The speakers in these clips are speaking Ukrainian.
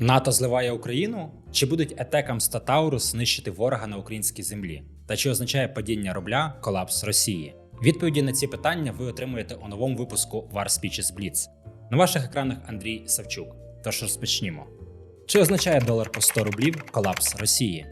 НАТО зливає Україну? Чи будуть Етекамс та Таурус знищити ворога на українській землі? Та чи означає падіння рубля колапс Росії? Відповіді на ці питання ви отримуєте у новому випуску War Speeches Blitz. На ваших екранах Андрій Савчук. Тож розпочнімо. Чи означає долар по 100 рублів колапс Росії?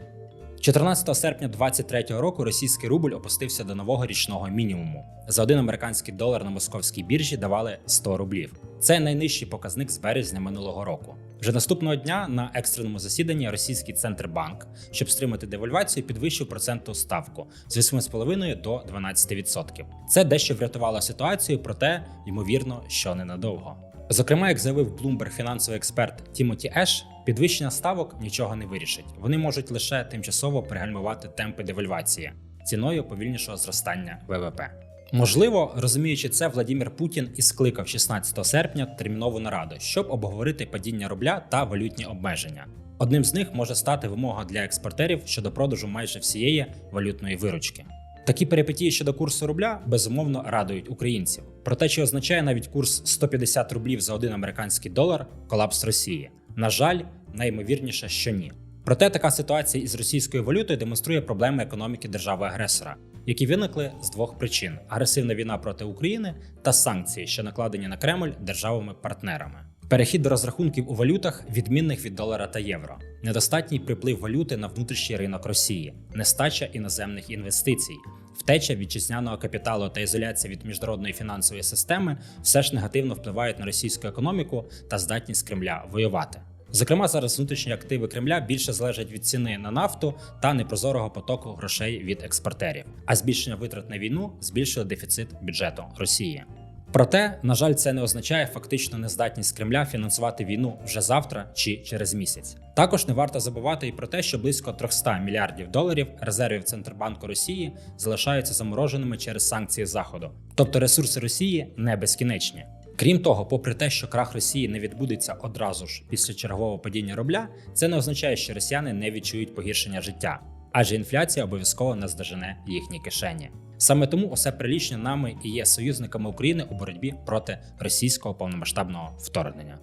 14 серпня 2023 року російський рубль опустився до нового річного мінімуму. За один американський долар на московській біржі давали 100 рублів. Це найнижчий показник з березня минулого року. Вже наступного дня на екстреному засіданні російський центробанк, щоб стримати девальвацію, підвищив процентну ставку з 8,5 до 12%. Це дещо врятувало ситуацію, проте ймовірно, що ненадовго. Зокрема, як заявив Bloomberg фінансовий експерт Тімоті Еш, підвищення ставок нічого не вирішить. Вони можуть лише тимчасово пригальмувати темпи девальвації ціною повільнішого зростання ВВП. Можливо, розуміючи це, Владимир Путін і скликав 16 серпня термінову нараду, щоб обговорити падіння рубля та валютні обмеження. Одним з них може стати вимога для експортерів щодо продажу майже всієї валютної виручки. Такі перипетії щодо курсу рубля безумовно радують українців. Проте, чи означає навіть курс 150 рублів за один американський долар колапс Росії? На жаль, найімовірніше, що ні. Проте така ситуація із російською валютою демонструє проблеми економіки держави-агресора, які виникли з двох причин: агресивна війна проти України та санкції, що накладені на Кремль державами-партнерами. Перехід до розрахунків у валютах, відмінних від долара та євро, недостатній приплив валюти на внутрішній ринок Росії, нестача іноземних інвестицій, втеча вітчизняного капіталу та ізоляція від міжнародної фінансової системи все ж негативно впливають на російську економіку та здатність Кремля воювати. Зокрема, зараз внутрішні активи Кремля більше залежать від ціни на нафту та непрозорого потоку грошей від експортерів, а збільшення витрат на війну збільшує дефіцит бюджету Росії. Проте, на жаль, це не означає фактичну нездатність Кремля фінансувати війну вже завтра чи через місяць. Також не варто забувати і про те, що близько 300 мільярдів доларів резервів Центрбанку Росії залишаються замороженими через санкції Заходу, тобто ресурси Росії не безкінечні. Крім того, попри те, що крах Росії не відбудеться одразу ж після чергового падіння рубля, це не означає, що росіяни не відчують погіршення життя, адже інфляція обов'язково наздожене їхні кишені. Саме тому усе прилічне нами і є союзниками України у боротьбі проти російського повномасштабного вторгнення.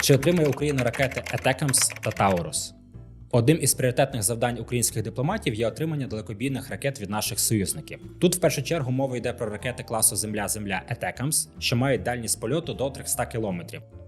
Чи отримає Україна ракети Етекамс та Таурус? Одним із пріоритетних завдань українських дипломатів є отримання далекобійних ракет від наших союзників. Тут в першу чергу мова йде про ракети класу Земля-Земля Етекамс, що мають дальність польоту до 300 км,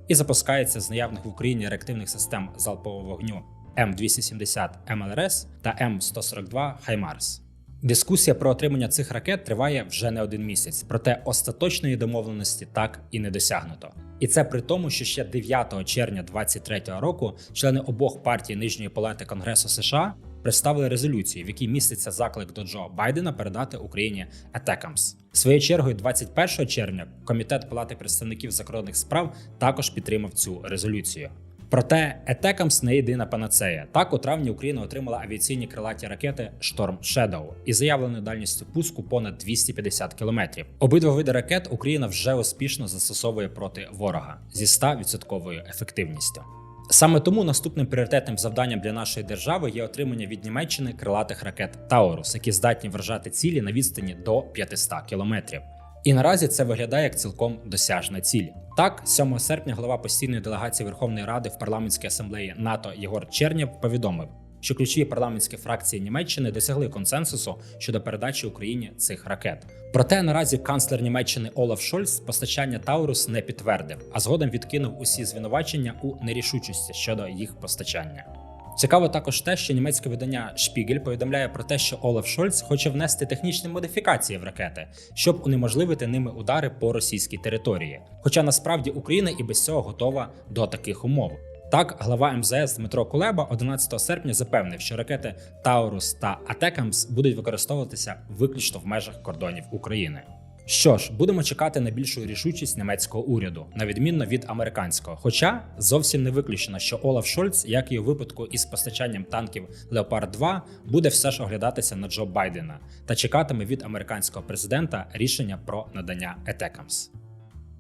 і запускаються з наявних в Україні реактивних систем залпового вогню М270 МЛРС та М142 Хаймарс. Дискусія про отримання цих ракет триває вже не один місяць, проте остаточної домовленості так і не досягнуто. І це при тому, що ще 9 червня 2023 року члени обох партій нижньої палати Конгресу США представили резолюцію, в якій міститься заклик до Джо Байдена передати Україні Етекамс. Своєю чергою, 21 червня, комітет Палати представників закордонних справ також підтримав цю резолюцію. Проте Етекамс не єдина панацея. Так, у травні Україна отримала авіаційні крилаті ракети Storm Shadow із заявленою дальністю пуску понад 250 кілометрів. Обидва види ракет Україна вже успішно застосовує проти ворога зі 100% ефективністю. Саме тому наступним пріоритетним завданням для нашої держави є отримання від Німеччини крилатих ракет Таурус, які здатні вражати цілі на відстані до 500 кілометрів. І наразі це виглядає як цілком досяжна ціль. Так, 7 серпня голова постійної делегації Верховної Ради в парламентській асамблеї НАТО Єгор Чернєв повідомив, що ключові парламентські фракції Німеччини досягли консенсусу щодо передачі Україні цих ракет. Проте наразі канцлер Німеччини Олаф Шольц постачання Таурус не підтвердив, а згодом відкинув усі звинувачення у нерішучості щодо їх постачання. Цікаво також те, що німецьке видання Шпігель повідомляє про те, що Олаф Шольц хоче внести технічні модифікації в ракети, щоб унеможливити ними удари по російській території. Хоча насправді Україна і без цього готова до таких умов. Так, глава МЗС Дмитро Кулеба 11 серпня запевнив, що ракети Таурус та Атекамс будуть використовуватися виключно в межах кордонів України. Що ж, будемо чекати на більшу рішучість німецького уряду, на відмінно від американського. Хоча зовсім не виключено, що Олаф Шольц, як і у випадку із постачанням танків Леопард 2, буде все ж оглядатися на Джо Байдена та чекатиме від американського президента рішення про надання Етекамс.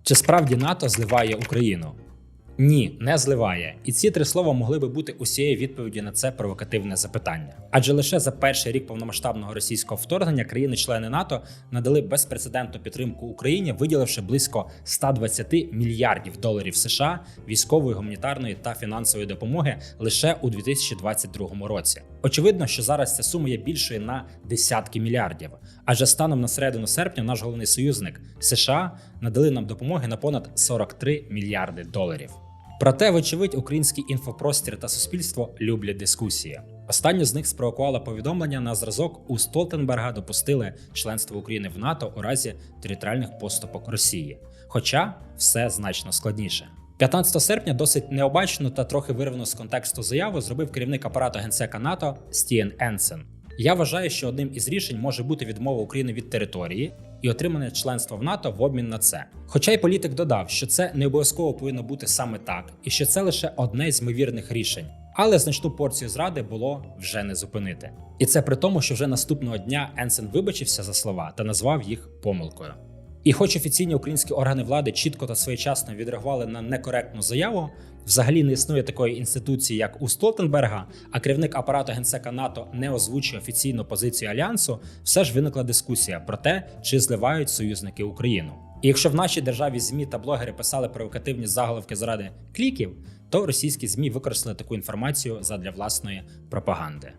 Чи справді НАТО зливає Україну? Ні, не зливає. І ці три слова могли би бути усією відповіді на це провокативне запитання. Адже лише за перший рік повномасштабного російського вторгнення країни-члени НАТО надали безпрецедентну підтримку Україні, виділивши близько 120 мільярдів доларів США військової, гуманітарної та фінансової допомоги лише у 2022 році. Очевидно, що зараз ця сума є більшою на десятки мільярдів. Адже станом на середину серпня наш головний союзник США надали нам допомоги на понад 43 мільярди доларів. Проте, вочевидь, український інфопростір та суспільство люблять дискусії. Останнє з них спровокувало повідомлення на зразок у Столтенберга допустили членство України в НАТО у разі територіальних поступок Росії. Хоча все значно складніше. 15 серпня досить необачну та трохи вирвану з контексту заяву зробив керівник апарату генсека НАТО Стіен Енсен. Я вважаю, що одним із рішень може бути відмова України від території і отримане членство в НАТО в обмін на це. Хоча й політик додав, що це не обов'язково повинно бути саме так, і що це лише одне з ймовірних рішень. Але значну порцію зради було вже не зупинити. І це при тому, що вже наступного дня Енсен вибачився за слова та назвав їх помилкою. І хоч офіційні українські органи влади чітко та своєчасно відреагували на некоректну заяву, взагалі не існує такої інституції, як у Столтенберга, а керівник апарату генсека НАТО не озвучує офіційну позицію альянсу, все ж виникла дискусія про те, чи зливають союзники Україну. І якщо в нашій державі змі та блогери писали провокативні заголовки заради кліків, то російські змі використали таку інформацію задля власної пропаганди.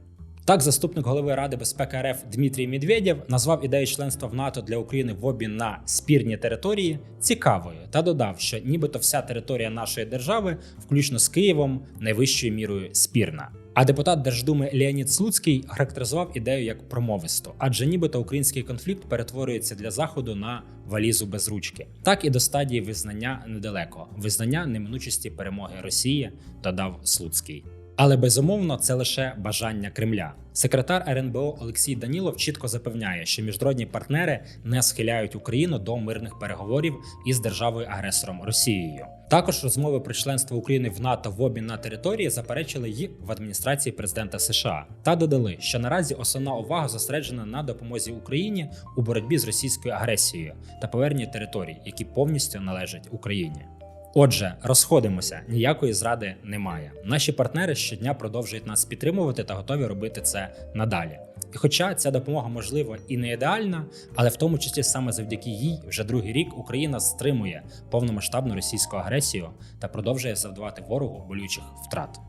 Так, заступник голови Ради безпеки РФ Дмитрій Медведєв назвав ідею членства в НАТО для України в обмін на спірні території цікавою та додав, що нібито вся територія нашої держави, включно з Києвом, найвищою мірою спірна. А депутат Держдуми Леонід Слуцький характеризував ідею як промовисту, адже нібито український конфлікт перетворюється для заходу на валізу без ручки. Так і до стадії визнання недалеко, визнання неминучості перемоги Росії, додав Слуцький. Але безумовно це лише бажання Кремля. Секретар РНБО Олексій Данілов чітко запевняє, що міжнародні партнери не схиляють Україну до мирних переговорів із державою-агресором Росією. Також розмови про членство України в НАТО в обмін на території заперечили й в адміністрації президента США та додали, що наразі основна увага зосереджена на допомозі Україні у боротьбі з російською агресією та поверненні територій, які повністю належать Україні. Отже, розходимося, ніякої зради немає. Наші партнери щодня продовжують нас підтримувати та готові робити це надалі. І хоча ця допомога можливо і не ідеальна, але в тому числі саме завдяки їй вже другий рік Україна стримує повномасштабну російську агресію та продовжує завдавати ворогу болючих втрат.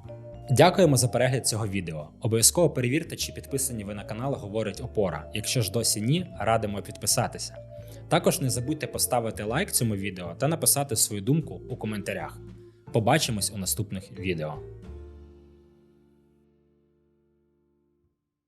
Дякуємо за перегляд цього відео. Обов'язково перевірте, чи підписані ви на канал Говорить Опора. Якщо ж досі ні, радимо підписатися. Також не забудьте поставити лайк цьому відео та написати свою думку у коментарях. Побачимось у наступних відео.